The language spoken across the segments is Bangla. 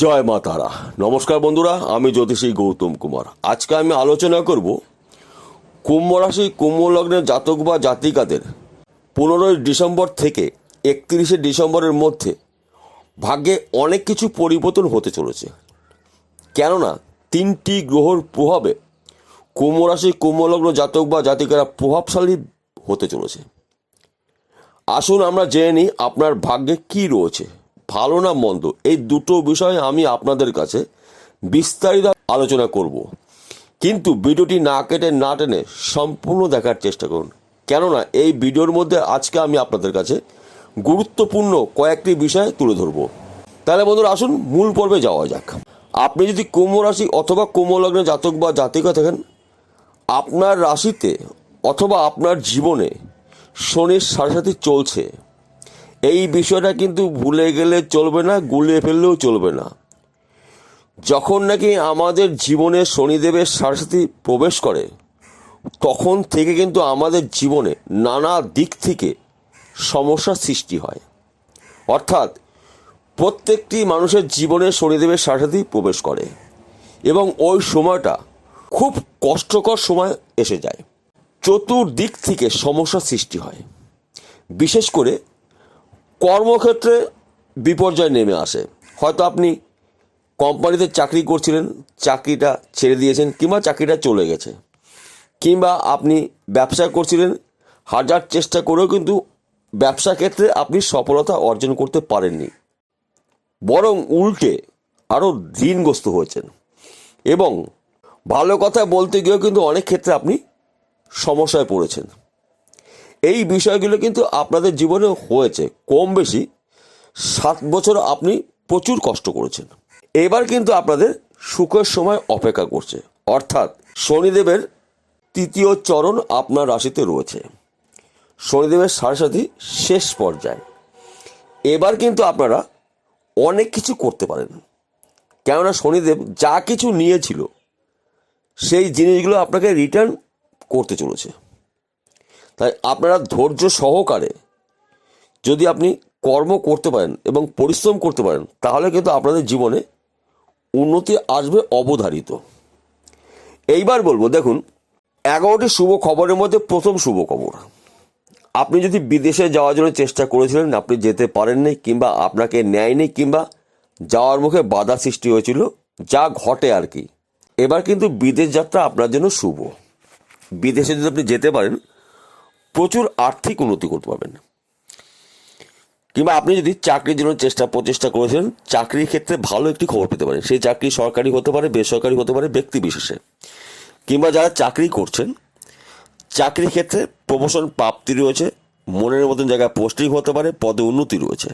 জয় মা তারা। নমস্কার বন্ধুরা, আমি জ্যোতিষী গৌতম কুমার। আজকে আমি আলোচনা করব কুম্ভ রাশি, কুম্ভ লগ্নের জাতক বা জাতিকাদের পনেরোই ডিসেম্বর থেকে একত্রিশে ডিসেম্বরের মধ্যে ভাগ্যে অনেক কিছু পরিবর্তন হতে চলেছে। কেননা তিনটি গ্রহর প্রভাবে কুম্ভ রাশি, কুম্ভ লগ্ন জাতক বা জাতিকারা প্রভাবশালী হতে চলেছে। আসুন আমরা জেনে নিই আপনার ভাগ্যে কি রয়েছে। ভালো না মন্দ, এই দুটো বিষয় আমি আপনাদের কাছে বিস্তারিত আলোচনা করব। কিন্তু ভিডিওটি না কেটে, না টেনে সম্পূর্ণ দেখার চেষ্টা করুন। কেননা এই ভিডিওর মধ্যে আজকে আমি আপনাদের কাছে গুরুত্বপূর্ণ কয়েকটি বিষয় তুলে ধরব। তাহলে বন্ধুরা, আসুন মূল পর্বে যাওয়া যাক। আপনি যদি কুম্ভ রাশি অথবা কুম্ভ লগ্নে জাতক বা জাতিকা থাকেন, আপনার রাশিতে অথবা আপনার জীবনে শনির সাথে সাথে চলছে। এই বিষয়টা কিন্তু ভুলে গেলে চলবে না, গুলিয়ে ফেললেও চলবে না। যখন নাকি আমাদের জীবনে শনিদেবের সারসাথী প্রবেশ করে, তখন থেকে কিন্তু আমাদের জীবনে নানা দিক থেকে সমস্যার সৃষ্টি হয়। অর্থাৎ প্রত্যেকটি মানুষের জীবনে শনিদেবের সারসাথী প্রবেশ করে এবং ওই সময়টা খুব কষ্টকর সময় এসে যায়। চতুর্দিক থেকে সমস্যার সৃষ্টি হয়। বিশেষ করে কর্মক্ষেত্রে বিপর্যয় নেমে আসে। হয়তো আপনি কোম্পানিতে চাকরি করছিলেন, চাকরিটা ছেড়ে দিয়েছেন কিংবা চাকরিটা চলে গেছে। কিংবা আপনি ব্যবসা করছিলেন, হাজার চেষ্টা করেও কিন্তু ব্যবসা ক্ষেত্রে আপনি সফলতা অর্জন করতে পারেননি। বরং উল্টে আরও ঋণগ্রস্ত হয়েছেন। এবং ভালো কথা বলতে গিয়েও কিন্তু অনেক ক্ষেত্রে আপনি সমস্যায় পড়েছেন। এই বিষয়গুলো কিন্তু আপনাদের জীবনে হয়েছে। কম বেশি সাত বছর আপনি প্রচুর কষ্ট করেছেন। এবার কিন্তু আপনাদের সুখের সময় অপেক্ষা করছে। অর্থাৎ শনিদেবের তৃতীয় চরণ আপনার রাশিতে রয়েছে। শনিদেবের সাথে শেষ পর্যায়ে। এবার কিন্তু আপনারা অনেক কিছু করতে পারেন। কেননা শনিদেব যা কিছু নিয়েছিল, সেই জিনিসগুলো আপনাকে রিটার্ন করতে চলেছে। তাই আপনারা ধৈর্য সহকারে যদি আপনি কর্ম করতে পারেন এবং পরিশ্রম করতে পারেন, তাহলে কিন্তু আপনাদের জীবনে উন্নতি আসবে অবধারিত। এইবার বলব, দেখুন, এগারোটি শুভ খবরের মধ্যে প্রথম শুভ খবর। আপনি যদি বিদেশে যাওয়ার জন্য চেষ্টা করেছিলেন, আপনি যেতে পারেননি কিংবা আপনাকে নেয়নি কিংবা যাওয়ার মুখে বাধা সৃষ্টি হয়েছিল, যা ঘটে আর কি। এবার কিন্তু বিদেশ যাত্রা আপনার জন্য শুভ। বিদেশে যদি আপনি যেতে পারেন প্রচুর আর্থিক উন্নতি করতে পারবেন। কিংবা আপনি যদি চাকরির জন্য চেষ্টা, প্রচেষ্টা করেছিলেন চাকরির ক্ষেত্রে ভালো একটি খবর পেতে পারেন। সেই চাকরি সরকারি হতে পারে, বেসরকারি হতে পারে, ব্যক্তি বিশেষে। কিংবা যারা চাকরি করছেন, চাকরির ক্ষেত্রে প্রমোশন প্রাপ্তি রয়েছে, মনের মতন জায়গায় পোস্টিং হতে পারে, পদে উন্নতি রয়েছে।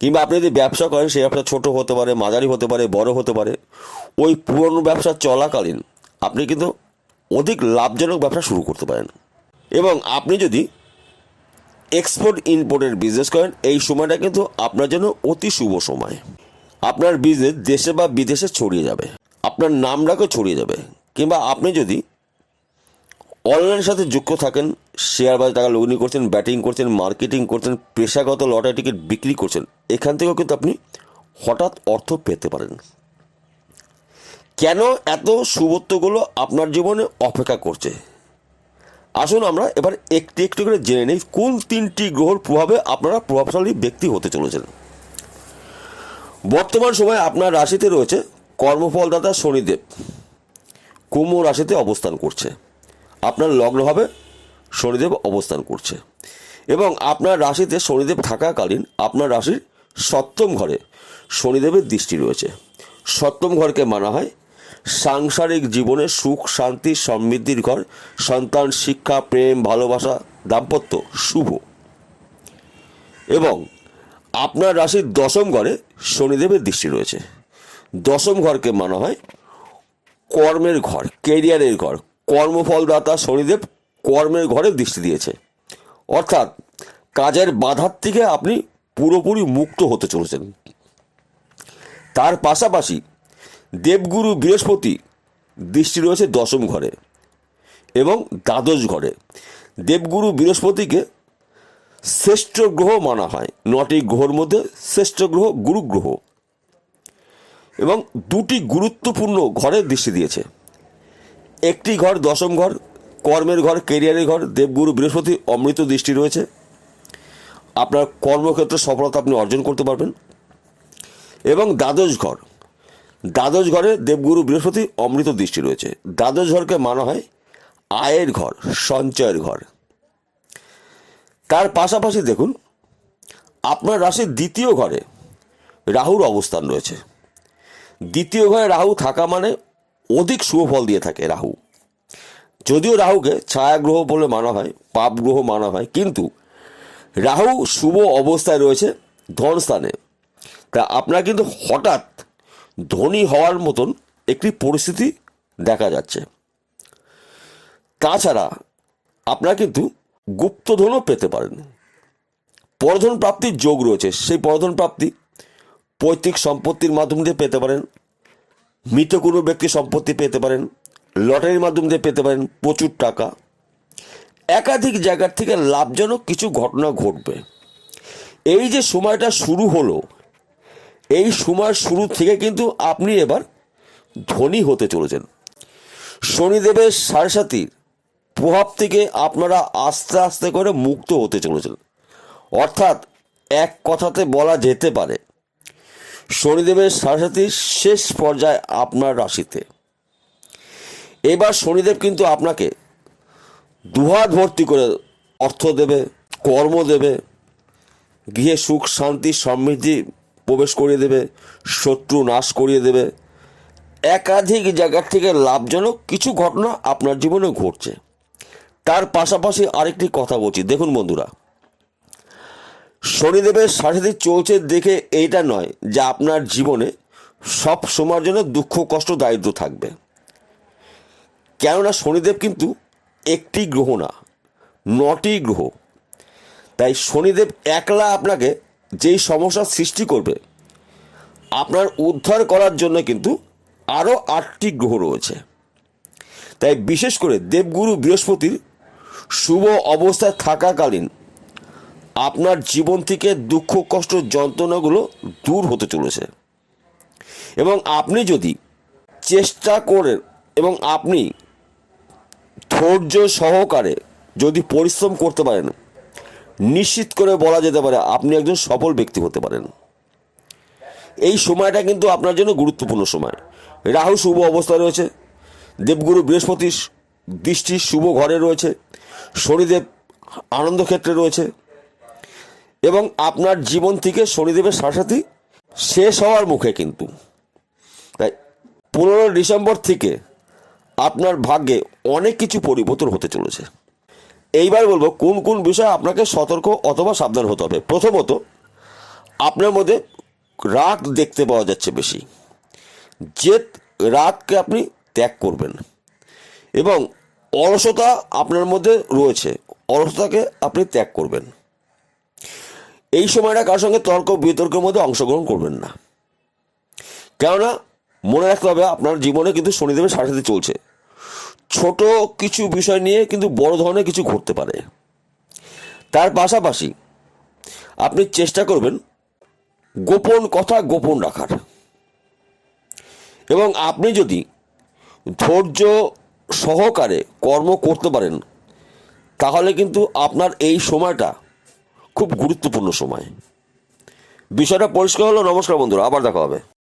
কিংবা আপনি যদি ব্যবসা করেন, সেই ব্যবসা ছোট হতে পারে, মাঝারি হতে পারে, বড় হতে পারে, ওই পুরনো ব্যবসা চলাকালীন আপনি কিন্তু অধিক লাভজনক ব্যবসা শুরু করতে পারেন। এবং আপনি যদি এক্সপোর্ট ইম্পোর্টের বিজনেস করেন, এই সময়টা কিন্তু আপনার জন্য অতি শুভ সময়। আপনার বিজনেস দেশে বা বিদেশে ছড়িয়ে যাবে। আপনার নাম ছড়িয়ে যাবে। কিংবা আপনি যদি অনলাইনের সাথে যুক্ত থাকেন শেয়ার বাজার টাকা লগ্নি করছেন ব্যাটিং করছেন মার্কেটিং করছেন, পেশাগত লটারি টিকিট বিক্রি করছেন, এখান থেকেও কিন্তু আপনি হঠাৎ অর্থ পেতে পারেন। কেন এত শুভত্বগুলো আপনার জীবনে অপেক্ষা করছে? আসুন আমরা এবার একটি একটু করে জেনে নিই, কোন তিনটি গ্রহর প্রভাবে আপনারা প্রভাবশালী ব্যক্তি হতে চলেছেন? বর্তমান সময়ে আপনার রাশিতে রয়েছে কর্মফলদাতা শনিদেব। কুম্ভ রাশিতে অবস্থান করছে। আপনার লগ্নভাবে শনিদেব অবস্থান করছে। এবং আপনার রাশিতে শনিদেব থাকাকালীন আপনার রাশির সপ্তম ঘরে শনিদেবের দৃষ্টি রয়েছে। সপ্তম ঘরকে মানা হয় সাংসারিক জীবনে সুখ, শান্তি, সমৃদ্ধির ঘর, সন্তান, শিক্ষা, প্রেম, ভালোবাসা, দাম্পত্য, শুভ। এবং আপনার রাশির দশম ঘরে শনিদেবের দৃষ্টি রয়েছে। দশম ঘরকে মানা হয় কর্মের ঘর কেরিয়ারের ঘর। কর্মফলদাতা শনিদেব কর্মের ঘরে দৃষ্টি দিয়েছে। অর্থাৎ কাজের বাধার থেকে আপনি পুরোপুরি মুক্ত হতে চলেছেন। তার পাশাপাশি দেবগুরু বৃহস্পতি, দৃষ্টি রয়েছে দশম ঘরে এবং দ্বাদশ ঘরে। দেবগুরু বৃহস্পতিকে শ্রেষ্ঠ গ্রহ মানা হয়, নটি গ্রহর মধ্যে শ্রেষ্ঠ গ্রহ গুরু গ্রহ এবং দুটি গুরুত্বপূর্ণ ঘরের দৃষ্টি দিয়েছে। একটি ঘর দশম ঘর, কর্মের ঘর, কেরিয়ারের ঘর, দেবগুরু বৃহস্পতি অমৃত দৃষ্টি রয়েছে। আপনার কর্মক্ষেত্রে সফলতা আপনি অর্জন করতে পারবেন। এবং দ্বাদশ ঘর দ্বাদশ ঘরে দেবগুরু বৃহস্পতি অমৃত দৃষ্টি রয়েছে। দ্বাদশ ঘরকে মানা হয় আয়ের ঘর, সঞ্চয়ের ঘর। তার পাশাপাশি দেখুন, আপনার রাশির দ্বিতীয় ঘরে রাহুর অবস্থান রয়েছে। দ্বিতীয় ঘরে রাহু থাকা মানে অধিক শুভ ফল দিয়ে থাকে রাহু। যদিও রাহুকে ছায়া গ্রহ বলে মানা হয়, পাপ গ্রহ মানা হয়, কিন্তু রাহু শুভ অবস্থায় রয়েছে ধন স্থানে তা আপনার কিন্তু হঠাৎ ধনী হওয়ার মতন একটি পরিস্থিতি দেখা যাচ্ছে। তাছাড়া আপনার কিন্তু গুপ্তধনও পেতে পারেন। পরধন প্রাপ্তির যোগ রয়েছে। সেই পরধন প্রাপ্তি পৈতৃক সম্পত্তির মাধ্যম দিয়ে পেতে পারেন। মৃত কোনো ব্যক্তি সম্পত্তি পেতে পারেন। লটারির মাধ্যম দিয়ে পেতে পারেন প্রচুর টাকা। একাধিক জায়গার থেকে লাভজনক কিছু ঘটনা ঘটবে। এই যে সময়টা শুরু হলো এই সময় শুরু থেকে কিন্তু আপনি এবার ধনী হতে চলেছেন। শনিদেবের সাড়ে সাতির প্রভাব থেকে আপনারা আস্তে আস্তে করে মুক্ত হতে চলেছেন। অর্থাৎ এক কথাতে বলা যেতে পারে, শনিদেবের সাড়ে সাতির শেষ পর্যায়ে আপনার রাশিতে। এবার শনিদেব কিন্তু আপনাকে দুহাত ভর্তি করে অর্থ দেবে, কর্ম দেবে, গৃহে সুখ, শান্তি, সমৃদ্ধি প্রবেশ করিয়ে দেবে, শত্রু নাশ করিয়ে দেবে। একাধিক জায়গার থেকে লাভজনক কিছু ঘটনা আপনার জীবনে ঘটছে। তার পাশাপাশি আরেকটি কথা বলছি। দেখুন বন্ধুরা, শনিদেবের সাথে চলছে দেখে এইটা নয় যে আপনার জীবনে সব সময়ের জন্য দুঃখ, কষ্ট, দারিদ্র থাকবে। কেননা শনিদেব কিন্তু একটি গ্রহ না, নটি গ্রহ। তাই শনিদেব একলা আপনাকে যেই সমস্যার সৃষ্টি করবে, আপনার উদ্ধার করার জন্য কিন্তু আরও আটটি গ্রহ রয়েছে। তাই বিশেষ করে দেবগুরু বৃহস্পতির শুভ অবস্থায় থাকাকালীন আপনার জীবন থেকে দুঃখ, কষ্ট, যন্ত্রণাগুলো দূর হতে চলেছে। এবং আপনি যদি চেষ্টা করেন এবং আপনি ধৈর্য সহকারে যদি পরিশ্রম করতে পারেন নিশ্চিত করে বলা যেতে পারে আপনি একজন সফল ব্যক্তি হতে পারেন। এই সময়টা কিন্তু আপনার জন্য গুরুত্বপূর্ণ সময়। রাহু শুভ অবস্থায় রয়েছে, দেবগুরু বৃহস্পতির দৃষ্টি শুভ ঘরে রয়েছে, শনিদেব আনন্দ ক্ষেত্রে রয়েছে এবং আপনার জীবন থেকে শনিদেবের সাথে শেষ হওয়ার মুখে কিন্তু। তাই পনেরো ডিসেম্বর থেকে আপনার ভাগ্যে অনেক কিছু পরিবর্তন হতে চলেছে। এইবার বলব, কোন কোন বিষয়ে আপনাকে সতর্ক অথবা সাবধান হতে হবে? প্রথমত, আপনার মধ্যে রাগ দেখতে পাওয়া যাচ্ছে বেশি। জেদ, রাগকে আপনি ত্যাগ করবেন। এবং অলসতা আপনার মধ্যে রয়েছে, অলসতাকে আপনি ত্যাগ করবেন। এই সময়টা কার সঙ্গে তর্ক, বিতর্কের মধ্যে অংশগ্রহণ করবেন না। কেননা, মনে রাখতে হবে, আপনার জীবনে কিন্তু শনিদেবের সাথে চলছে। ছোট কিছু বিষয় নিয়ে কিন্তু বড় ধরনের কিছু ঘটতে পারে। তার পাশাপাশি আপনি চেষ্টা করবেন গোপন কথা গোপন রাখার। এবং আপনি যদি ধৈর্য সহকারে কর্ম করতে পারেন, তাহলে কিন্তু আপনার এই সময়টা খুব গুরুত্বপূর্ণ সময়। বিষয়টা পরিষ্কার হলো, নমস্কার বন্ধুরা, আবার দেখা হবে।